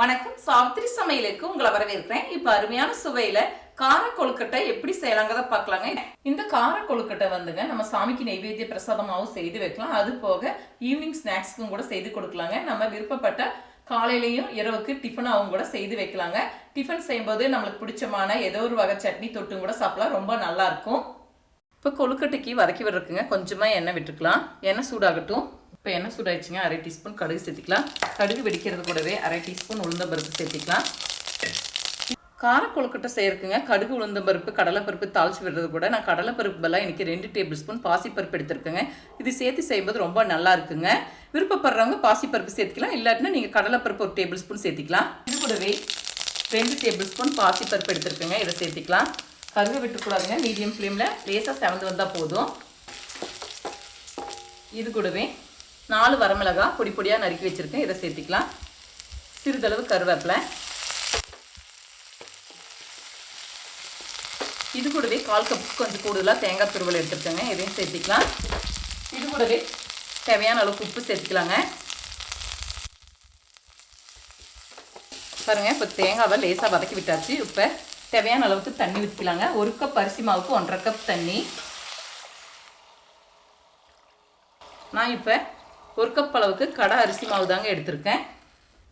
வணக்கம். சாவித்திரி சமையலுக்கு உங்களை வரவேற்கிறேன். இப்போ அருமையான சுவையில கார கொழுக்கட்டை எப்படி செய்யலாங்கிறத பார்க்கலாங்க. இந்த கார கொழுக்கட்டை வந்துங்க நம்ம சாமிக்கு நெய்வேத்திய பிரசாதமாகவும் செய்து வைக்கலாம். அது போக ஈவினிங் ஸ்நாக்ஸ்க்கும் கூட செய்து கொடுக்கலாங்க. நம்ம விருப்பப்பட்ட காலையிலையும் இரவுக்கு டிஃபனாகவும் கூட செய்து வைக்கலாங்க. டிஃபன் செய்யும்போது நம்மளுக்கு பிடிச்சமான ஏதோ ஒரு வகை சட்னி தொட்டும் கூட சாப்பிடலாம். ரொம்ப நல்லா இருக்கும். இப்போ கொழுக்கட்டைக்கு வதக்கி விடுறதுக்குங்க கொஞ்சமாக எண்ணெய் விட்டுக்கலாம். எண்ணெய் சூடாகட்டும். இப்போ எண்ணெய் சூடாயிடுச்சுங்க. அரை டீஸ்பூன் கடுகு சேர்த்திக்கலாம். கடுகு வெடிக்கிறது கூடவே அரை டீஸ்பூன் உளுந்தம்பருப்பு சேர்த்திக்கலாம். கார கொழுக்கட்டை செய்யறதுக்குங்க. கடுகு உளுந்தம்பருப்பு கடலைப்பருப்பு தாளிச்சு விடுறது கூட. நான் கடலைப்பருப்பு பதிலாக எனக்கு ரெண்டு டேபிள் ஸ்பூன் பாசிப்பருப்பு எடுத்துருக்கேங்க. இது சேர்த்து செய்யும்போது ரொம்ப நல்லா இருக்குங்க. விருப்பப்படுறவங்க பாசிப்பருப்பு சேர்த்துக்கலாம். இல்லாட்டினா நீங்கள் கடலைப்பருப்பு ஒரு டேபிள் ஸ்பூன் சேர்த்திக்கலாம். இது கூடவே ரெண்டு டேபிள் ஸ்பூன் பாசிப்பருப்பு எடுத்துருக்கேங்க. இதை சேர்த்திக்கலாம். கருக விட்டுக்கூடாதுங்க. மீடியம் ஃப்ளேமில் லேசாக செவந்து வந்தால் போதும். இது கூடவே நாலு வரமிளகா பொடி பொடியாக நறுக்கி வச்சுருக்கேன். இதை சேர்த்திக்கலாம். சிறிதளவு கருவேப்பிலை. இது கூடவே கால் கப் கொஞ்சம் கூடுதலாக தேங்காய் துருவல் எடுத்துருக்கேங்க இதையும் சேர்த்திக்கலாம். இது கூடவே தேவையான அளவுக்கு உப்பு சேர்த்துக்கலாங்க. பாருங்கள் இப்போ தேங்காவை லேசாக வதக்கி விட்டாச்சு. இப்போ தேவையான அளவுக்கு தண்ணி ஊற்றிக்கலாங்க ஒரு கப் அரிசி மாவுக்கு ஒன்றரை கப் தண்ணி. நான் இப்போ ஒரு கப் அளவுக்கு கடை அரிசி மாவு தாங்க எடுத்திருக்கேன்.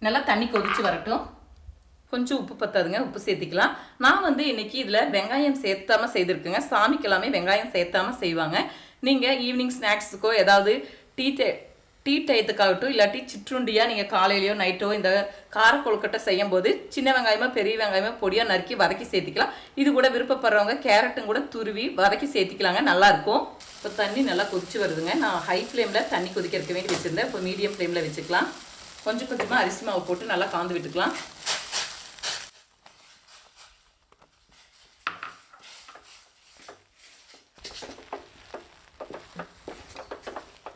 நல்லா தண்ணி கொதிச்சு வரட்டும். கொஞ்சம் உப்பு பத்தாதுங்க உப்பு சேர்த்திக்கலாம். நான் வந்து இன்னைக்கு இதில் வெங்காயம் சேர்த்தாம செய்திருக்கேங்க. சாமிக்கு எல்லாமே வெங்காயம் சேர்த்தாம செய்வாங்க. நீங்கள் ஈவினிங் ஸ்நாக்ஸுக்கோ ஏதாவது டீ டீ டயத்துக்காகட்டும் இல்லாட்டி சிற்றுண்டியாக நீங்கள் காலையிலையோ நைட்டோ இந்த கார கொழுக்கட்டை செய்யும் போது சின்ன வெங்காயமாக பெரிய வெங்காயமாக பொடியாக நறுக்கி வதக்கி சேர்த்திக்கலாம். இது கூட விருப்பப்படுறவங்க கேரட்டும் கூட துருவி வதக்கி சேர்த்திக்கலாங்க. நல்லாயிருக்கும் இப்போ தண்ணி நல்லா கொதிச்சு வருதுங்க. நான் ஹை ஃப்ளேமில் தண்ணி கொதிக்கிறதுக்கு வேண்டி வச்சுருந்தேன். இப்போ மீடியம் ஃப்ளேமில் வச்சுக்கலாம். கொஞ்சம் கொஞ்சமாக அரிசி மாவு போட்டு நல்லா காந்து விட்டுக்கலாம்.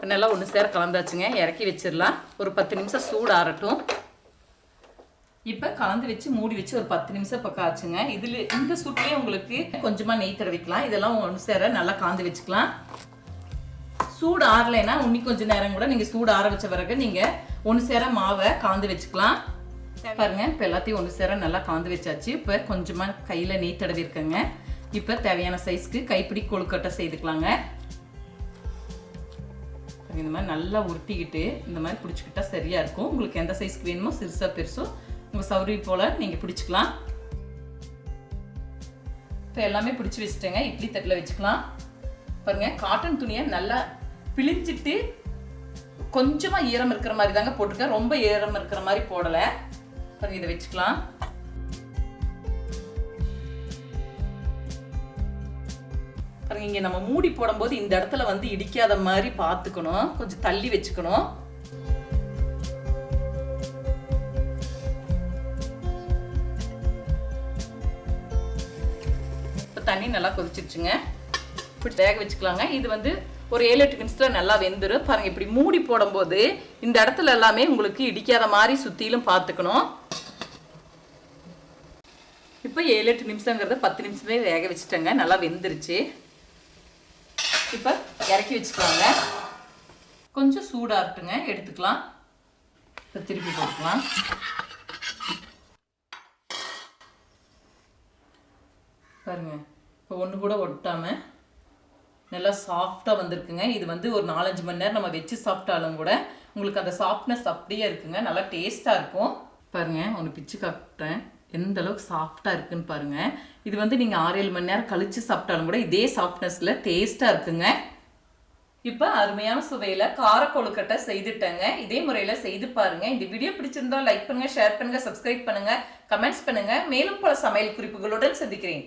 நல்லா ஒன்று சேர கலந்தாச்சுங்க. இறக்கி வச்சிடலாம் ஒரு பத்து நிமிஷம் சூடு ஆறட்டும். இப்போ கலந்து வச்சு மூடி வச்சு ஒரு பத்து நிமிஷம் பக்கம் ஆச்சுங்க இதில் இந்த சூட்லேயே உங்களுக்கு கொஞ்சமாக நெய் தடவிக்கலாம். இதெல்லாம் ஒன்று சேர நல்லா காந்து வச்சுக்கலாம். சூடு ஆறலைன்னா இன்னி கொஞ்சம் நேரம் கூட நீங்கள் சூடு ஆற வச்ச பிறகு நீங்கள் ஒன்று சேர மாவை காந்து வச்சுக்கலாம். பாருங்க இப்போ எல்லாத்தையும் ஒன்று சேர நல்லா காந்து வச்சாச்சு. இப்போ கொஞ்சமாக கையில் நெய் தடவி இருக்கேங்க இப்போ தேவையான சைஸ்க்கு கைப்பிடி கொழுக்கட்டை செய்துக்கலாங்க. இந்த மாதிரி நல்லா உருட்டிக்கிட்டு இந்த மாதிரி பிடிச்சிக்கிட்டா சரியாக இருக்கும். உங்களுக்கு எந்த சைஸ்க்கு வேணுமோ சிறுசாக பெருசோ உங்கள் சௌரி போல் நீங்கள் பிடிச்சிக்கலாம். இப்போ எல்லாமே பிடிச்சி வச்சுட்டேங்க. இட்லி தட்டில் வச்சுக்கலாம். பாருங்க காட்டன் துணியை நல்லா பிழிஞ்சிட்டு கொஞ்சமாக ஈரம் இருக்கிற மாதிரி தாங்க போட்டிருக்கேன். ரொம்ப ஈரம் இருக்கிற மாதிரி போடலை. பாருங்கள் இதை வச்சுக்கலாம். பாருங்க இங்கே நம்ம மூடி போடும்போது இந்த இடத்துல வந்து இடிக்காத மாதிரி பார்த்துக்கணும். கொஞ்சம் தள்ளி வச்சுக்கணும். இப்போ தண்ணி நல்லா கொதிச்சிருச்சுங்க. இப்படி வேக வச்சுக்கலாங்க. இது வந்து ஒரு ஏழு எட்டு நிமிஷத்தில் நல்லா வெந்துடும் பாருங்க இப்படி மூடி போடும்போது இந்த இடத்துல எல்லாமே உங்களுக்கு இடிக்காத மாதிரி சுற்றிலும் பார்த்துக்கணும். இப்போ ஏழு எட்டு நிமிஷங்கிறத பத்து நிமிஷமே வேக வச்சுட்டேங்க. நல்லா வெந்துருச்சு. இப்போ இறக்கி வச்சுக்கலாங்க. கொஞ்சம் சூடாகட்டுங்க எடுத்துக்கலாம். இப்போ திருப்பி போட்டுக்கலாம். பாருங்க இப்போ ஒன்று கூட ஒட்டாமல் நல்லா சாஃப்டாக வந்திருக்குங்க. இது வந்து ஒரு நாலஞ்சு மணி நேரம் நம்ம வச்சு சாப்பிட்டாலும் கூட உங்களுக்கு அந்த சாஃப்ட்னஸ் அப்படியே இருக்குங்க. நல்லா டேஸ்ட்டாக இருக்கும். பாருங்க ஒன்று பிச்சு காட்டுறேன். எந்த அளவுக்கு சாஃப்டாக இருக்குன்னு பாருங்க. இது வந்து நீங்கள் ஆறு ஏழு மணி நேரம் கழித்து சாப்பிட்டாலும் கூட இதே சாஃப்ட்னஸில் டேஸ்ட்டாக இருக்குங்க. இப்போ அருமையான சுவையில் கார கொழுக்கட்டை செய்துட்டேங்க. இதே முறையில் செய்து பாருங்க. இந்த வீடியோ பிடிச்சிருந்தா லைக் பண்ணுங்கள் ஷேர் பண்ணுங்கள் சப்ஸ்கிரைப் பண்ணுங்கள் கமெண்ட்ஸ் பண்ணுங்கள் மேலும் பல சமையல் குறிப்புகளுடன் சந்திக்கிறேன்.